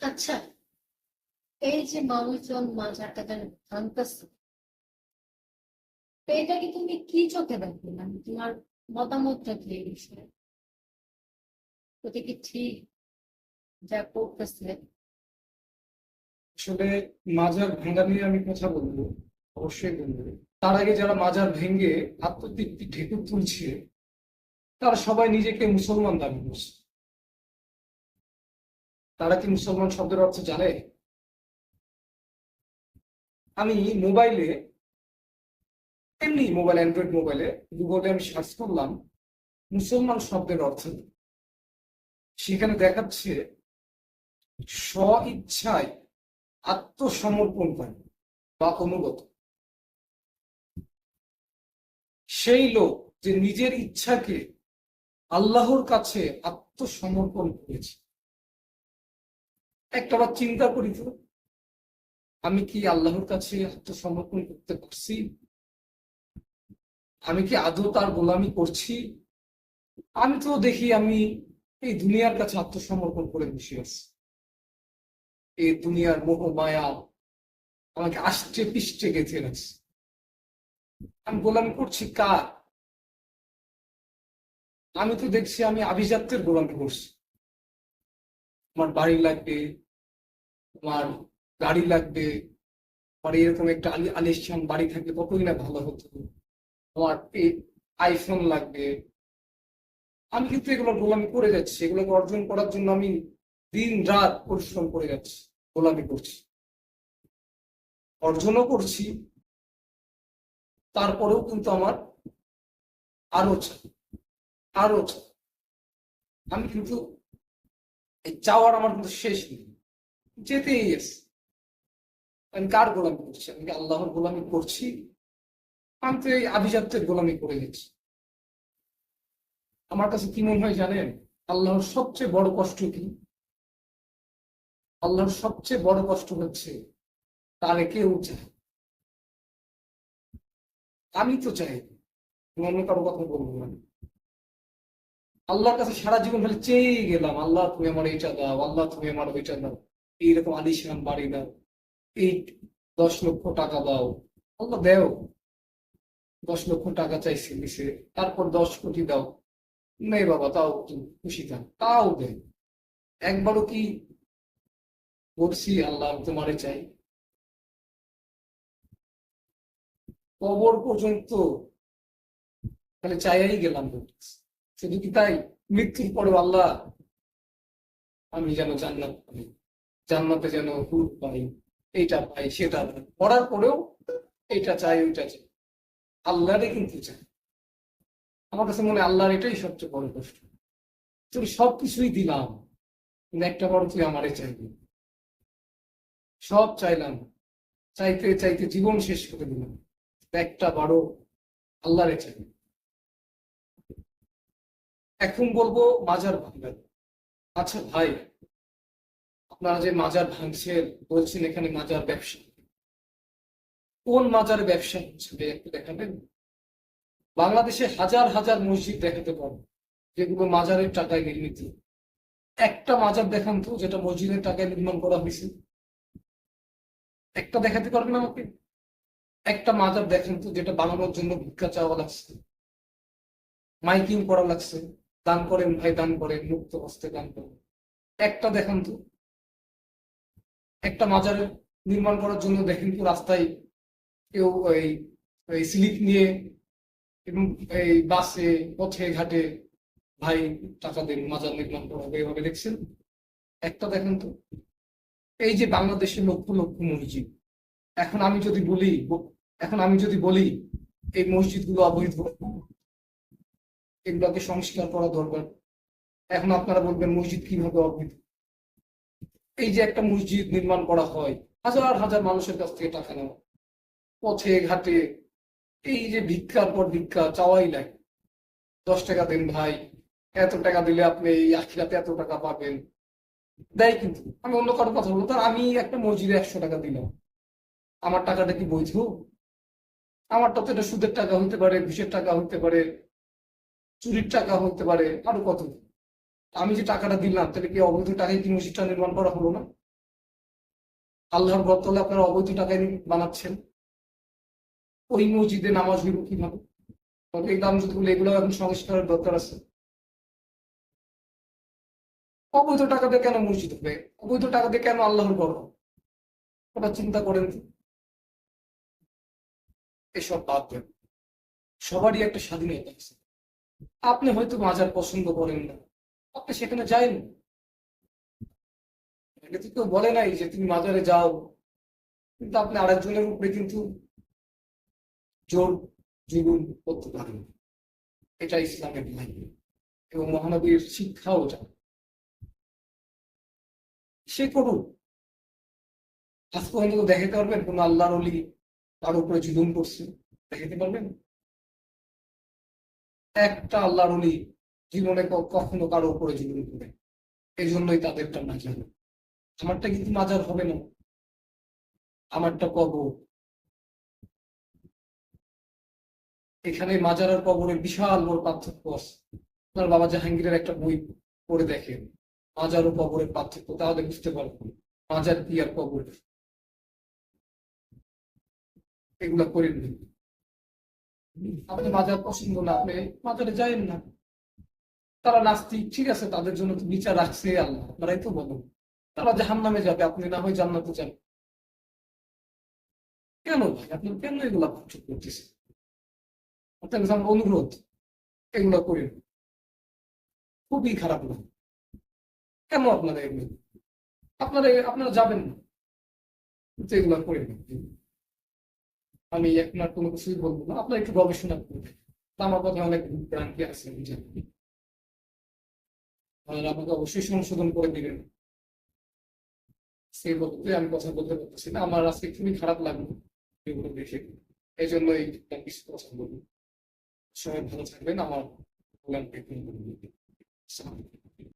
আচ্ছা এই যে মানুষজন মাজারটা যেন ভাঙতেছে, তো এটাকে তুমি কি চোখে দেখবে মানে তোমার মতামতটা কি এই বিষয়ে? ওটা কি ঠিক যা করতেছে? আসলে মাজার ভাঙা নিয়ে আমি কথা বলব, অবশ্যই বলব। তার আগে যারা মাজার ভেঙে আত্মতৃপ্তি ঢেকুর তুলছে, তারা সবাই নিজেকে মুসলমান দাবি করছে। তারা কি মুসলমান শব্দের অর্থ জানে? আমি মোবাইলে, এমনি মোবাইল, অ্যান্ড্রয়েড মোবাইলে, গুগলে আমি সার্চ করলাম, মুসলমান শব্দের অর্থ সেখানে দেখাচ্ছে স্ব ইচ্ছায় আত্মসমর্পণ করে বা অনুগত। সেই লোক যে নিজের ইচ্ছাকে আল্লাহর কাছে আত্মসমর্পণ করেছে। একটা বার চিন্তা করি তো, আমি কি আল্লাহর কাছে আত্মসমর্পণ করতে পারছি? আমি কি আদৌ তার গোলামি করছি? আমি তো দেখি আমি এই দুনিয়ার কাছে আত্মসমর্পণ করে বসে আছি। এই দুনিয়ার মোহ মায়া আমাকে আষ্টে পিষ্টে গেঁথে রাখছে। আমি গোলামি করছি কার? আমি তো দেখছি আমি আভিজাত্যের গোলামি করছি। আমার বাড়ি লাগবে, তোমার গাড়ি লাগবে আমার এরকম একটা আলি, আলিশান বাড়ি থাকলে কতই না ভালো হতো। এই আইফোন লাগবে। আমি কিন্তু এগুলো গোলামি করে যাচ্ছি, এগুলোকে অর্জন করার জন্য আমি দিন রাত পরিশ্রম করে যাচ্ছি, গোলামি করছি। অর্জনও করছি, তারপরেও কিন্তু আমার আরও চাই আরও চাই আমি কিন্তু এই চাওয়ার আমার কিন্তু শেষ নেই। যেতেই আছে। আমি কার গোলামি করছি? আমি কি আল্লাহর গোলামি করছি? আমি তো এই আভিজাত্যের গোলামি করে গেছি। আমার কাছে কি মনে হয় জানেন? আল্লাহর সবচেয়ে বড় কষ্ট কি? আল্লাহর সবচেয়ে বড় কষ্ট হচ্ছে তারে কেউ চায় আমি তো চাই অন্য কারও কথা বলব না। আল্লাহর কাছে সারা জীবন খালি চেয়ে গেলাম, আল্লাহ, তুমি আমার এইটা দাও আল্লাহ, তুমি আমার ওইটা দাও এইরকম আলিশান বাড়ি দাও, এই দশ লক্ষ টাকা দাও। আল্লাহ দেও। দশ লক্ষ টাকা চাইছি, দিছে, তারপর দশ কোটি দাও। নেই বাবা, তাও তুমি খুশি থাক, তাও দেয়। একবারও কি বলছি, আল্লাহ তোমারে চাই। কবর পর্যন্ত তাহলে চাইয়াই গেলাম। শুধু কি তাই মৃত্যুর পরে আল্লাহ, আমি যেন জান্নাত পাই, জান্নাতে যেন হুর পাই, এইটা পাই, সেটা পাই। পড়ার পরেও এইটা চাই, ওইটা চাই। আল্লাহরে কিন্তু চাই। আমার কাছে মনে আল্লাহর এটাই সবচেয়ে বড় কষ্ট। তুমি সব কিছুই দিলাম, কিন্তু একটা বড় তুই আমারে চাইবি। সব চাইলাম, চাইতে চাইতে জীবন শেষ করে দিলাম। একটা বড় আল্লাহরে চাই। এখন বলব মাজার ভাঙবেন আচ্ছা ভাই, আপনারা যে মাজার ভাঙছেন বলছেন এখানে মাজার ব্যবসা। কোন মাজার ব্যবসা হচ্ছে একটু দেখাবেন? বাংলাদেশে হাজার হাজার মসজিদ দেখাতে পারব, যেগুলো মাজারের টাকায় নির্মিত। একটা মাজার দেখান তো, যেটা মসজিদের টাকায় নির্মাণ করা হয়েছে। একটা দেখাতে পারবেন আমাকে? একটা মাজার দেখেন তো, যেটা বানানোর জন্য ভিক্ষা চাওয়া লাগছে। মাইকিং করা লাগছে। দান করেন ভাই, দান করেন, মুক্ত হস্তে দান করেন। একটা দেখেন তো। একটা মাজার নির্মাণ করার জন্য দেখেন তো রাস্তায় কেউ এই স্লিপ নিয়ে এবং এই বাসে, পথে, ঘাটে ভাই টাকা দেন, মাজার নির্মাণ করা হবে, এভাবে দেখছেন? একটা দেখেন তো। এই যে বাংলাদেশের লক্ষ লক্ষ মসজিদ। এখন আমি যদি বলি, এখন আমি যদি বলি, এই মসজিদগুলো অবৈধ। এগুলোকে সংস্কার করা দরকার। এখন আপনারা বলবেন, মসজিদ কীভাবে অবৈধ? এই যে একটা মসজিদ নির্মাণ করা হয়, হাজার হাজার মানুষের কাছ থেকে টাকা নেওয়া, পথে, ঘাটে, এই যে ভিক্ষার পর ভিক্ষা, চাওয়াই লাগে দশ টাকা দেন ভাই, এত টাকা দিলে আপনি এই আখিরাতে এত টাকা পাবেন। দেয় কিন্তু, আমি অন্য কারও কথা বলব, তার আমি একটা মসজিদে একশো টাকা দিলাম। আমার টাকাটা কি বৈধ? আমারটা তো এটা সুদের টাকা হতে পারে, ঘুষের টাকা হতে পারে। চুরির টাকা হতে পারে আরও কত আমি যে টাকাটা দিলাম, তাহলে কি অবৈধ টাকায় কি মসজিদটা নির্মাণ করা হলো না? আল্লাহর ঘর তাহলে আপনারা অবৈধ টাকায় বানাচ্ছেন। ওই মসজিদে নামাজ হইব কীভাবে? এই যদি এগুলো এখন সংস্কারের দরকার আছে। অবৈধ টাকা দিয়ে কেন মসজিদ হবে? অবৈধ টাকা দিয়ে কেন আল্লাহর ঘর হবে? ওটা চিন্তা করেন এসব বাদ দেন। সবারই একটা স্বাধীনতা আছে। আপনি হয়তো মাজার পছন্দ করেন না। আপনি সেখানে যাইন। এটা তো কেউ বলে নাই যে তুমি মাজারে যাও। কিন্তু আপনি আরেকজনের উপরে কিন্তু জোর জুলুম করতে পারেন। এটা ইসলামের নাই এবং মহানবীর শিক্ষাও এটা সে করুন আজ পর্যন্ত দেখাতে পারবেন কোন আল্লাহর অলি তার উপরে জুলুম করছে। দেখাতে পারবেন। একটা আল্লাহর অলি জীবনে কখনো কারও উপরে জুলুম করে এই জন্যই তাদেরটা মাজার। আমারটা কিন্তু মাজার হবে না। আমারটা কবর। এখানে মাজার আর কবরের বিশাল বড় পার্থক্য আছে। আপনার বাবা জাহাঙ্গীরের একটা বই পড়ে দেখেন। মাজার ও কবরের পার্থক্য, তাহলে বুঝতে পারবেন। মাজার কি আর কবর। এগুলা করেন আপনি মাজার পছন্দ না আপনি মাজারে যাইন না। তারা নাস্তিক, ঠিক আছে, তাদের জন্য তো বিচার রাখছে আল্লাহ আপনারাই তো বলেন তারা জাহান নামে যাবে, আপনি না হয় জান্নাতে যান কেন ভাই? আপনি কেন এগুলা ভাবছেন করতেছেন আপনার অনুরোধ, এগুলো করেন। খুবই খারাপ লাগে। কেন আপনারা এগুলো? আপনারা আপনারা যাবেন না। এগুলো করেন। না। আমি এখন আর কোনো কিছুই বলব না। আপনারা একটু গবেষণা করবেন আমার কথা অনেক ভ্রান্তি আছে আমাকে অবশ্যই সংশোধন করে দিবেন। সেই বলতে আমি কথা বলতে পারতেছি না। আমার আজকে খুবই খারাপ লাগল এগুলো দেখে। এই জন্য এই কিছু কথা বলব সবাই ভালো থাকবেন। আমার বললাম